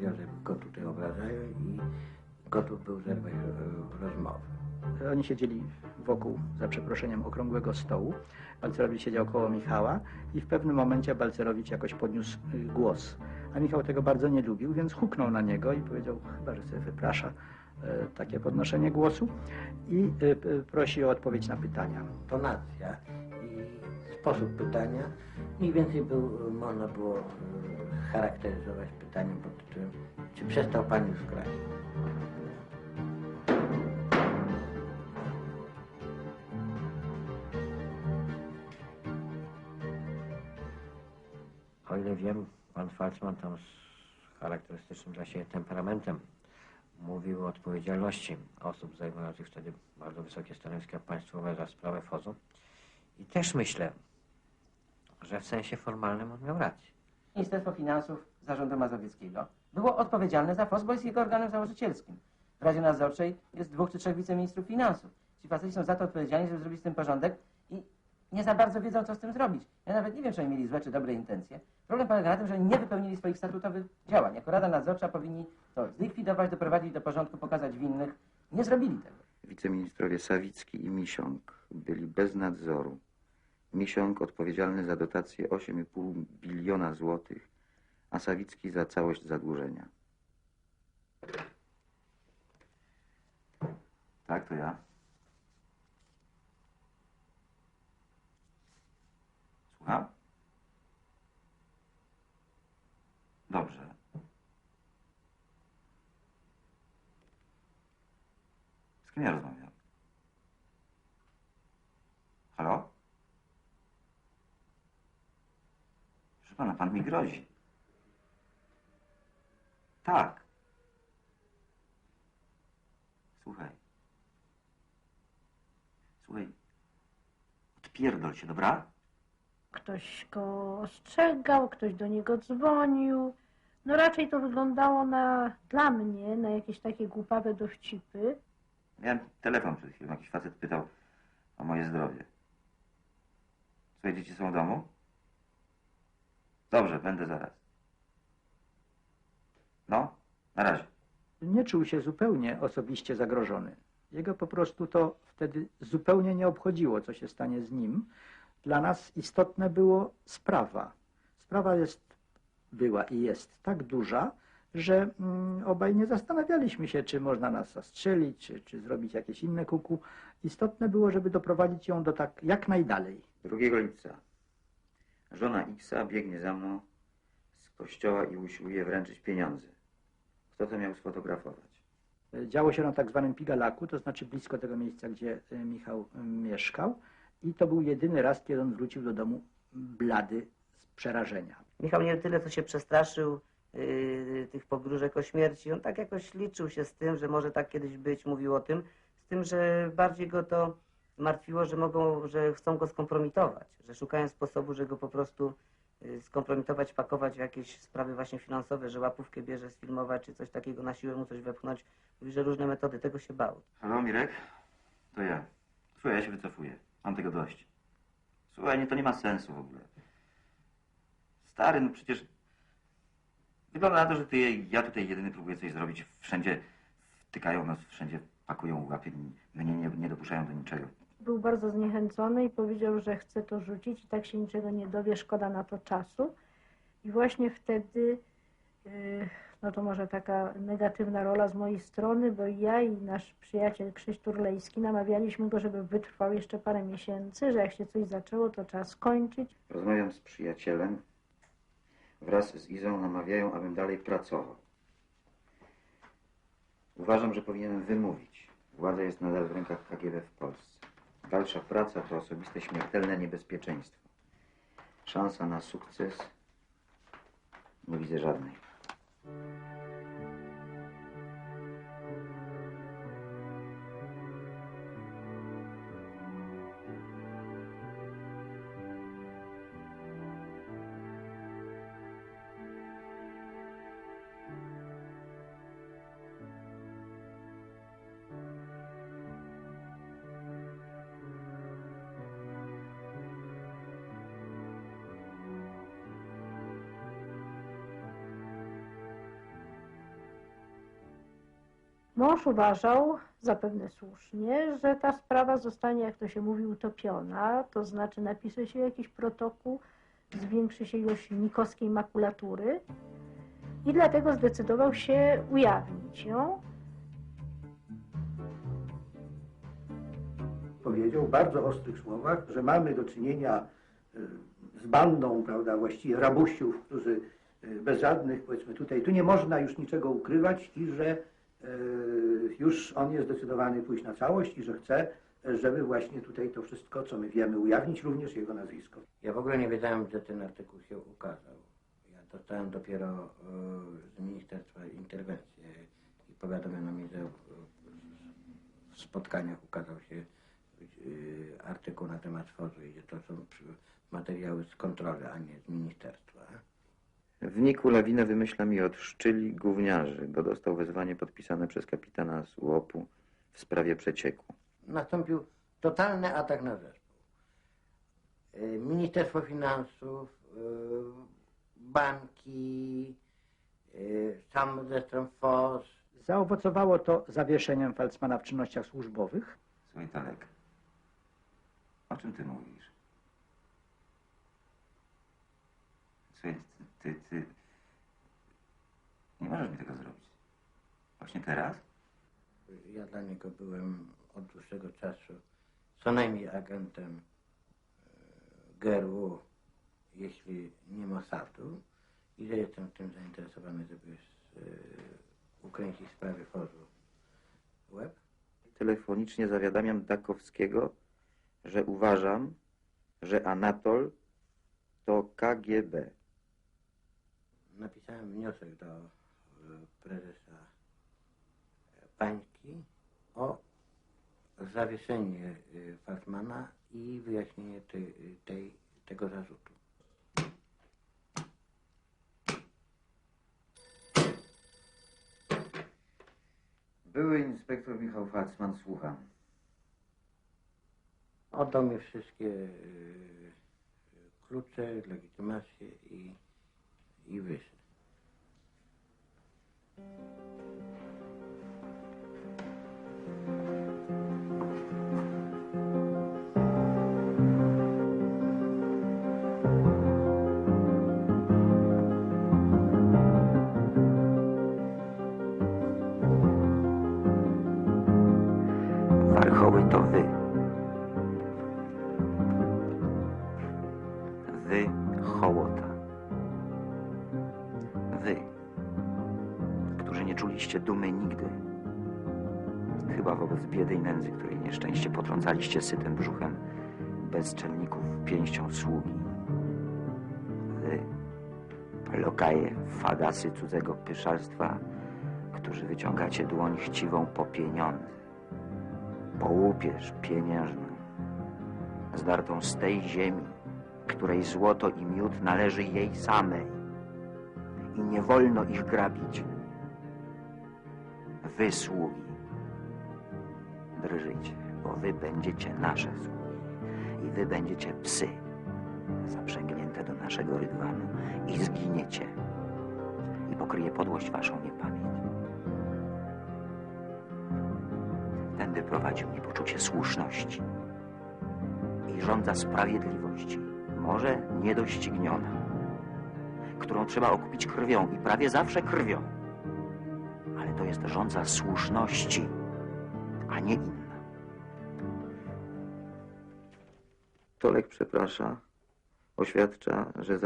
powiedział, że go tutaj obrażają i gotów był zerwać e, rozmowę. Oni siedzieli wokół, za przeproszeniem, okrągłego stołu. Balcerowicz siedział koło Michała i w pewnym momencie Balcerowicz jakoś podniósł y, głos. A Michał tego bardzo nie lubił, więc huknął na niego i powiedział, chyba, że sobie wyprasza e, takie podnoszenie głosu i e, prosi o odpowiedź na pytania. Tonacja i sposób pytania mniej więcej był, można było e, charakteryzować pytaniem pod tytułem czy przestał Pan już grać? O ile wiem, pan Falcman tam z charakterystycznym dla siebie temperamentem mówił o odpowiedzialności osób zajmujących wtedy bardzo wysokie stanowiska państwowe za sprawę FOZU. I też myślę, że w sensie formalnym on miał rację. Ministerstwo Finansów Zarządu Mazowieckiego było odpowiedzialne za FOS, bo jest jego organem założycielskim. W Radzie Nadzorczej jest dwóch czy trzech wiceministrów finansów. Ci faceci są za to odpowiedzialni, żeby zrobić z tym porządek i nie za bardzo wiedzą, co z tym zrobić. Ja nawet nie wiem, czy oni mieli złe czy dobre intencje. Problem polega na tym, że oni nie wypełnili swoich statutowych działań. Jako Rada Nadzorcza powinni to zlikwidować, doprowadzić do porządku, pokazać winnych. Nie zrobili tego. Wiceministrowie Sawicki i Misiąg byli bez nadzoru. Misiąg odpowiedzialny za dotację 8,5 biliona złotych, a Sawicki za całość zadłużenia. Tak, to ja. Słucham? Dobrze. Z kim ja rozmawiam? Halo? Proszę pana, pan mi grozi. Tak. Słuchaj. Słuchaj. Odpierdol się, dobra? Ktoś go ostrzegał, ktoś do niego dzwonił. No raczej to wyglądało na, dla mnie, na jakieś takie głupawe dowcipy. Miałem telefon przed chwilą. Jakiś facet pytał o moje zdrowie. Słuchaj, dzieci są w domu? Dobrze, będę zaraz. No, na razie. Nie czuł się zupełnie osobiście zagrożony. Jego po prostu to wtedy zupełnie nie obchodziło, co się stanie z nim. Dla nas istotne było sprawa. Sprawa jest, była i jest tak duża, że mm, obaj nie zastanawialiśmy się, czy można nas zastrzelić, czy, czy zrobić jakieś inne kuku. Istotne było, żeby doprowadzić ją do tak jak najdalej. 2 lipca. Żona Xa biegnie za mną z kościoła i usiłuje wręczyć pieniądze. Kto to miał sfotografować? Działo się na tak zwanym Pigalaku, to znaczy blisko tego miejsca, gdzie y, Michał y, mieszkał. I to był jedyny raz, kiedy on wrócił do domu blady z przerażenia. Michał nie tyle, co się przestraszył yy, tych pogróżek o śmierci. On tak jakoś liczył się z tym, że może tak kiedyś być, mówił o tym, z tym, że bardziej go to martwiło, że mogą, że chcą go skompromitować, że szukają sposobu, że go po prostu yy, skompromitować, pakować w jakieś sprawy właśnie finansowe, że łapówkę bierze, sfilmować, czy coś takiego, na siłę mu coś wepchnąć. Mówi, że różne metody, tego się bał. Halo, Mirek? To ja. Słuchaj, ja się wycofuję. Mam tego dość. Słuchaj, nie, to nie ma sensu w ogóle. Stary, no przecież... Wygląda na to, że ty, ja tutaj jedyny próbuję coś zrobić. Wszędzie wtykają nas, wszędzie pakują łapy. Mnie nie, nie dopuszczają do niczego. Był bardzo zniechęcony i powiedział, że chce to rzucić i tak się niczego nie dowie, szkoda na to czasu. I właśnie wtedy, yy, no to może taka negatywna rola z mojej strony, bo ja i nasz przyjaciel Krzyś Turlejski namawialiśmy go, żeby wytrwał jeszcze parę miesięcy, że jak się coś zaczęło, to trzeba skończyć. Rozmawiam z przyjacielem. Wraz z Izą namawiają, abym dalej pracował. Uważam, że powinienem wymówić. Władza jest nadal w rękach KGB w Polsce. Dalsza praca to osobiste śmiertelne niebezpieczeństwo. Szansa na sukces nie widzę żadnej. Mąż uważał, zapewne słusznie, że ta sprawa zostanie, jak to się mówi, utopiona, to znaczy napisze się jakiś protokół, zwiększy się ilość nikowskiej makulatury i dlatego zdecydował się ujawnić ją. powiedział w bardzo ostrych słowach, że mamy do czynienia y, z bandą, prawda, właściwie rabusiów, którzy y, bez żadnych, powiedzmy tutaj, tu nie można już niczego ukrywać i że już on jest zdecydowany pójść na całość i że chce, żeby właśnie tutaj to wszystko, co my wiemy, ujawnić, również jego nazwisko. Ja w ogóle nie wiedziałem, gdzie ten artykuł się ukazał. Ja dostałem dopiero e, z Ministerstwa Interwencję i powiadomiono mi, że w spotkaniach ukazał się e, artykuł na temat FOZU i że to są materiały z kontroli, a nie z ministerstwa. W Niku lawinę wymyśla mi od szczyli gówniarzy, bo dostał wezwanie podpisane przez kapitana z łopu w sprawie przecieku. Nastąpił totalny atak na zespół. E, Ministerstwo Finansów, e, banki, e, sam zresztą FOZ, Zaowocowało to zawieszeniem Falcmana w czynnościach służbowych. Słuchaj, Talek, o czym ty mówisz? Słuchaj, ty, ty, nie możesz mi tego zrobić. Właśnie teraz? Ja dla niego byłem od dłuższego czasu co najmniej agentem e, GRU, jeśli nie Mossadu i że jestem tym zainteresowany, żeby e, ukręcić sprawy FOZu łeb. Telefonicznie zawiadamiam Dakowskiego, że uważam, że Anatol to KGB. Napisałem wniosek do e, prezesa e, Pańki o zawieszenie e, Fassmana i wyjaśnienie tej, tej, tego zarzutu. Były inspektor Michał Facman, słucham. Oddał mi wszystkie e, klucze, legitymacje i, i wyszedł. Warchoły to wy. Chyba wobec biedy i nędzy, której nieszczęście potrącaliście sytem brzuchem, bezczelników pięścią sługi. Wy, lokaje, fagasy cudzego pyszalstwa, którzy wyciągacie dłoń chciwą po pieniądze po łupież pieniężną, zdartą z tej ziemi, której złoto i miód należy jej samej i nie wolno ich grabić. Wy sługi, drżycie, bo wy będziecie nasze sługi i wy będziecie psy zaprzęgnięte do naszego rydwanu i zginiecie i pokryje podłość waszą niepamięć. Tędy prowadzi mnie poczucie słuszności i żądza sprawiedliwości, może niedościgniona, którą trzeba okupić krwią i prawie zawsze krwią. Ale to jest żądza słuszności, a nie inna. Tolek przeprasza, oświadcza, że